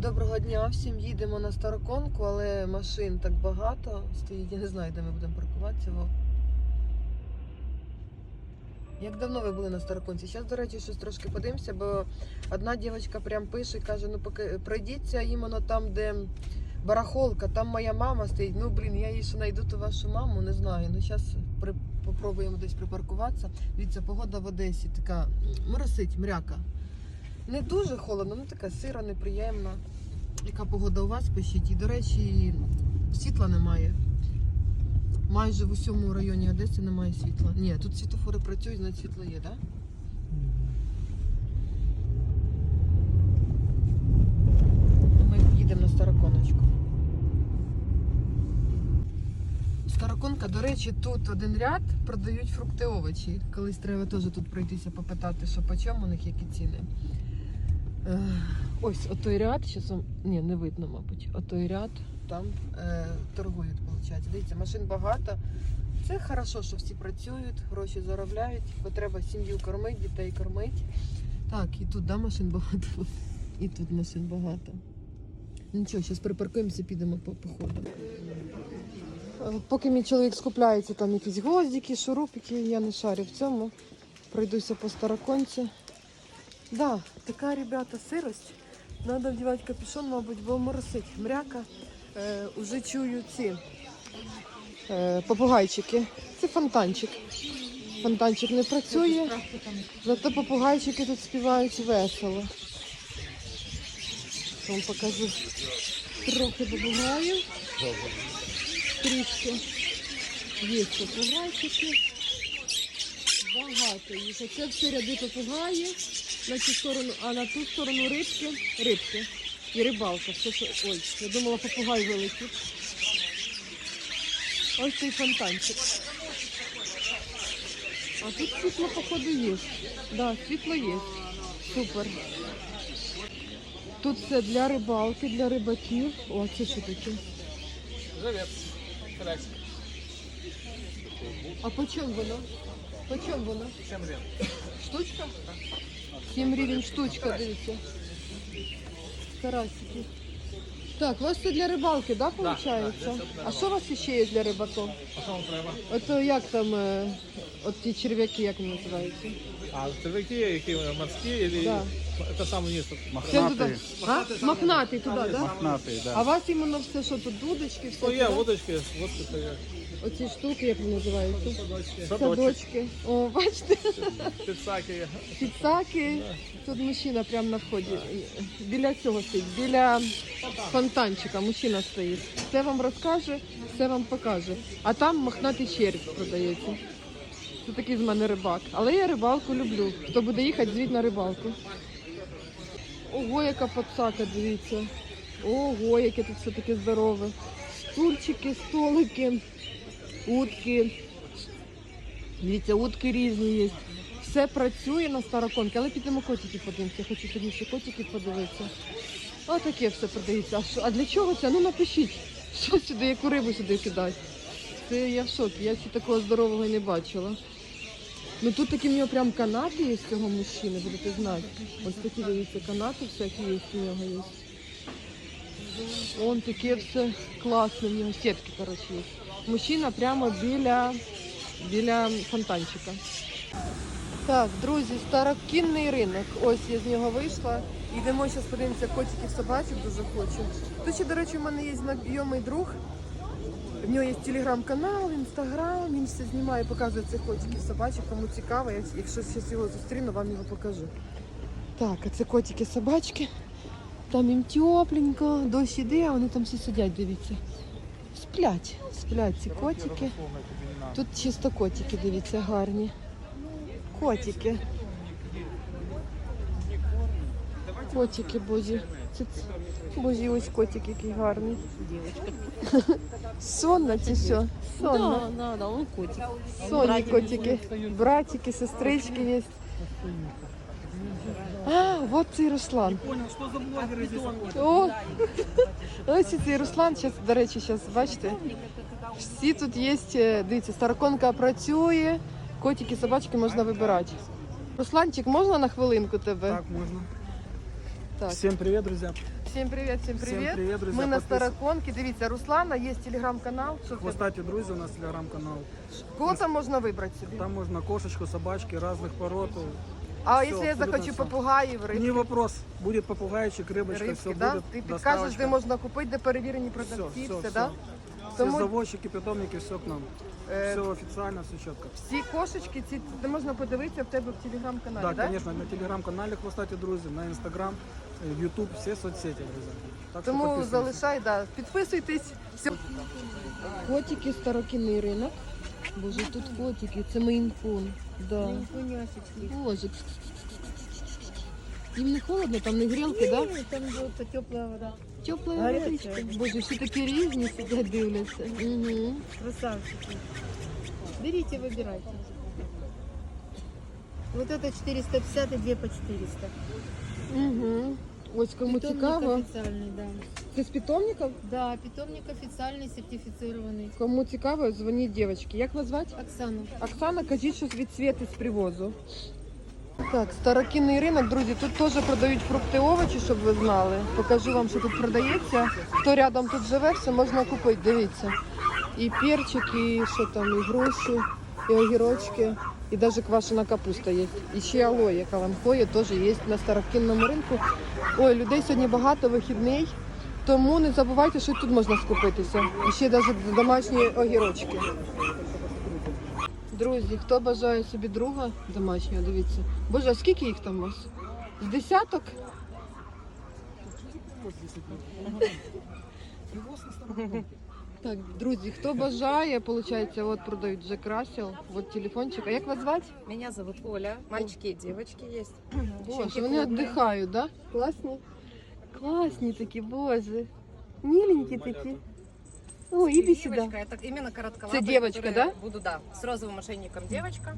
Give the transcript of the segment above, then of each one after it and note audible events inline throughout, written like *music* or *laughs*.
Доброго дня всім їдемо на Староконку, але машин так багато стоїть. Я не знаю, де ми будемо паркуватися. Як давно ви були на Староконці? Зараз, до речі, щось трошки подивимося, бо одна дівчинка прям пише каже: ну поки пройдіться іменно там, де барахолка, там моя мама стоїть. Ну блін, я її ще знайду ту вашу маму, не знаю. Ну зараз при... попробуємо десь припаркуватися. Дивіться, погода в Одесі така моросить, мряка. Не дуже холодно, ну така сира, неприємна. Яка погода у вас пишіть? І, до речі, світла немає. Майже в усьому районі Одеси немає світла. Ні, тут світофори працюють, значить світло є, так? Да? Ми їдемо на Староконочку. Староконка, до речі, тут один ряд продають фрукти овочі. Колись треба теж тут пройтися, попитати, що по чому у них які ціни. Ось отой ряд, зараз вам... ні, не видно, мабуть. Отой ряд там е, торгують, виходить. Дивіться, машин багато. Це хорошо, що всі працюють, гроші заробляють, бо треба сім'ю кормити, дітей кормити. Так, і тут да, машин багато. *laughs* І тут машин багато. Нічого, зараз припаркуємося, підемо по походу. Е, Поки мій чоловік скупляється, там якісь гвоздики, шурупики, я не шарю в цьому. Пройдуся по староконці. Да, така, ребята, сирость. Надо вдівати капюшон, мабуть, бо моросить. Мряка. Е, уже чую ці е, попугайчики. Це фонтанчик. Фонтанчик не працює, зато попугайчики тут співають весело. Вам покажу трохи попугаїв. Трішки. Є попугайчики. Багато їх. Оце всі ряди попугаїв. На цю сторону, а на ту сторону рибки, рибки. І рибалка. Все, що... Ой, я думала, попугай вилетів. Ось цей фонтанчик. А тут світло, походу, є. Да, світло є. Супер. Тут все для рибалки, для рибаків. О, це що таке? Живець. А по чому воно? По чому воно? 7 гривень. Штучка? 7 гривень штучка, дивіться. Карасики. Так, у вас це для рибалки, да, виходить? а що у вас ще є для рибаків? А що вам треба? Ото як там, е, от ті черв'яки, як вони називаються? А червяки, які морські, или... Да. Це саме низ. тут. Це туди. А? Мохнатий туди, так? Да? Мохнатий, да. А у вас іменно все, що тут дудочки, все Ну, є туди? водочки, водки стоять. Оці штуки, як вони називаються? Садочки. Садочки. О, бачите? Підсаки. Підсаки. Тут мужчина прямо на вході. Біля цього стоїть, біля фонтанчика мужчина стоїть. Все вам розкаже, все вам покаже. А там мохнатий червь продається. Це такий з мене рибак. Але я рибалку люблю. Хто буде їхати, звіть на рибалку. Ого, яка подсака, дивіться. Ого, яке тут все таке здорове. Стульчики, столики, утки. Дивіться, утки різні є. Все працює на староконці, але підемо котики подивимося. Хочу сьогодні ще котики подивитися. Ось таке все продається. А, для чого це? Ну напишіть, що сюди, яку рибу сюди кидати. Це я в шокі, я ще такого здорового не бачила. Ну тут такі в нього прям канати є з цього мужчини, будете знати. Ось такі дивіться, канати всякі є у нього є. Он таке все класне, в нього сітки, коротше, є. Мужчина прямо біля, біля фонтанчика. Так, друзі, старокінний ринок. Ось я з нього вийшла. Йдемо зараз подивимося котиків собачок, дуже хочу. Тут ще, до речі, у мене є знайомий друг. В нього є телеграм-канал, інстаграм, він все знімає, показує цих котиків собачок, кому цікаво, я- якщо зараз його зустріну, вам його покажу. Так, а це котики собачки. Там їм тепленько, дощ іде, а вони там всі сидять, дивіться. Сплять, сплять ці котики. Тут чисто котики, дивіться, гарні. Котики. Котики, бозі. Це Бозі, ось котик який гарний. Сонна чи що? Сонна. Да, да, да, он котик. Сонні котики. Братики, сестрички є. А, от цей Руслан. Понял, що за блогери здесь? О, *laughs* ось цей Руслан, зараз, до речі, зараз бачите. Всі тут є, е, дивіться, староконка працює, котики, собачки можна вибирати. Русланчик, можна на хвилинку тебе? Так, можно. Так. Всем привет, друзья. Всім привіт, всім Всім привіт. привіт, друзі, Ми на підпис- Староконці. Дивіться, Руслана, є телеграм-канал. Що в тебе? Хвостаті друзі, у нас телеграм-канал. Кого там можна вибрати собі? Там можна кошечку, собачки, разных пород. А все, якщо я абсолютно захочу все. попугаїв, Не вопрос. Будет попугайчик, рыбочка, рибки, все да? будет. Ти підкажеш, доставочка. де можна купити, де перевірені Все, продавці, все, все, все. да? Все Тому заводчики, питомники, все к нам. е, Все официально, все четко. всі кошечки, ці де можна подивитися в тебе в телеграм-каналі, Да, да? конечно, на телеграм-канале Хвостаті друзі, на інстаграм, в ютуб, всі соцсети, друзі. Так що Тому підписуйтесь. залишай, да. підписуйтесь. Все. Котики, старокінний ринок. Боже, тут котики, це мейнкун. Да. Боже. Їм не холодно, там не грілки, да? Там вот теплая вода. Тепла водичка. Боже, всі такі різні сидять дивляться. Угу. Красавчики. Берите, выбирайте. Вот это 450 и две по 400. Угу. Ось кому Питомник цікаво. официальный, да. Це з питомників? Да, питомник официальный, сертифицированный. Кому цікаво, дзвоніть дівчатки. Як вас звати? Оксана. Оксана, кажіть щось від світи з привозу. Так, старокінний ринок, друзі, тут теж продають фрукти, овочі, щоб ви знали. Покажу вам, що тут продається. Хто рядом тут живе, все можна купити, дивіться. І перчик, і що там, і груші, і огірочки, і навіть квашена капуста є. І ще алоє, каламхоє теж є на старокінному ринку. Ой, людей сьогодні багато, вихідний. Тому не забувайте, що тут можна скупитися. І ще навіть домашні огірочки. Друзі, хто бажає собі друга домашнього, дивіться. Боже, а скільки їх там у вас? З десяток? Так, друзі, хто бажає, виходить, от продають Джек Рассел, от телефончик. А як вас звати? Меня зовут Оля. Мальчики и девочки есть. Боже, Щенки вони крупные. віддихають, да? Класні? Класні такі, боже. Міленькі такі. О, іди сюди. Девочка, это именно коротколапые. Это девочка, которые да? Буду, да. С розовым ошейником девочка.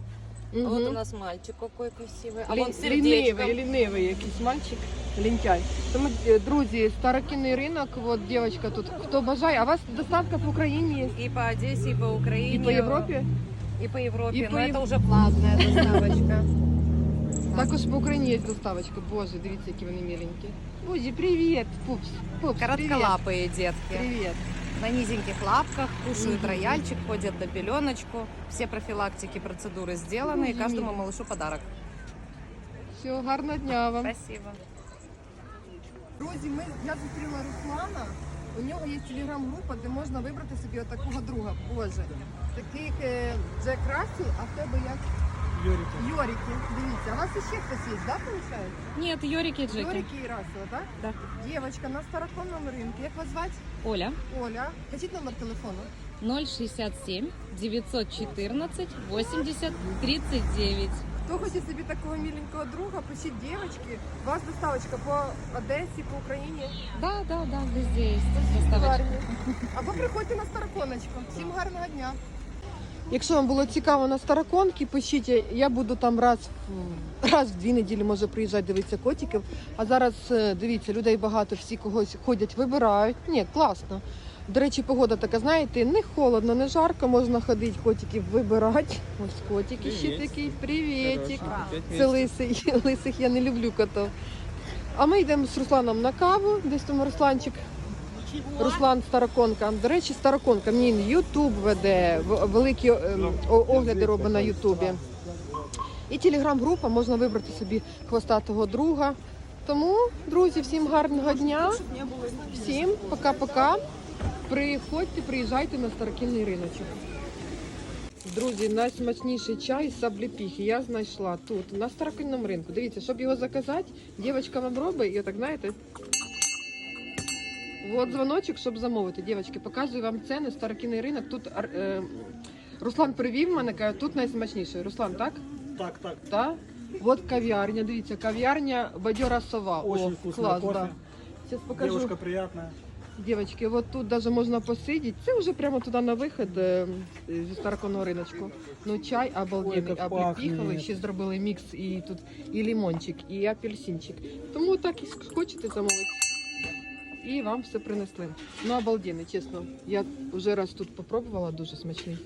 А Мгм. вот у нас мальчик какой красивый. А Лі- вон лінивий, лінивий якийсь мальчик, лінтяй. Тому, е, друзі, старокінний ринок, от дівчинка тут, хто бажає, а у вас доставка в Україні є? И по Одессе, и по Украине. І по Європі? И по Европе. И по Но Ев- это уже платная доставочка. *laughs* Також по Україні є доставочка. Боже, дивіться, які вони миленькі. Боже, привіт, пупс. Пупс, привіт. Коротколапые детки. Привіт. На низеньких лапках, кушают Мгм. рояльчик, ходят на пеленочку. Все профилактики, процедуры сделаны. И Боже каждому милый. малышу подарок. Все, гарного дня вам. Спасибо. Друзі, ми, я зустріла Руслана. У нього є телеграм-група, де можна вибрати собі отакого друга. Боже. Таких е, Джек Рассел, а в тебе як Юрики. Йорики. Дивіться, а у вас ще хтось є, да, виходить? Нет, Йорики и Джеки. Йорики і Рассел, так? Да. Дівчинка на староконному ринку. Як вас звати? Оля. Оля. Кажіть номер телефону. 067 914 80 39. Хто хоче собі такого міленького друга, пишіть дівчатки. У вас доставочка по Одесі, по Україні. Да, да, да, везде есть доставочка. Гарні. Або приходьте на староконочку. Всім гарного дня. Якщо вам було цікаво на староконки, пишіть. Я буду там раз раз в дві неділі може приїжджати дивитися котиків. А зараз е, дивіться, людей багато, всі когось ходять, вибирають. Ні, класно. До речі, погода така, знаєте, не холодно, не жарко, можна ходити, котиків вибирати. Ось котики ще такий. Привітик. Це лисий, *laughs* лисих я не люблю котів. А ми йдемо з Русланом на каву, десь там Русланчик. Руслан Староконка. До речі, Староконка. Він Ютуб веде, великі ем, огляди робить на Ютубі. І телеграм-група можна вибрати собі хвостатого друга. Тому, друзі, всім гарного дня. Всім пока-пока. Приходьте, приїжджайте на старокінний риночок. Друзі, найсмачніший чай з я знайшла тут, на старокінному ринку. Дивіться, щоб його заказати, дівчинка вам робить, і отак, знаєте, От дзвоночок, щоб замовити. Дівчатки, показую вам ціни, старокінний ринок. Тут е, Руслан привів мене, каже, тут найсмачніше. Руслан, так? Так, так. Так? От кав'ярня, дивіться, кав'ярня Бадьора Сова. Очень О, вкусный клас, кофе. да. Зараз покажу. Девушка приятная. Дівчатки, от тут даже можна посидіти. Це вже прямо туди на вихід е, зі староконного риночку. Ну чай обалденний, обліпіхали, пахне. ще зробили мікс і тут і лимончик, і апельсинчик. Тому так і хочете замовити. І вам все принесли. Ну, обалденно, чесно. Я вже раз тут попробувала, дуже смачний.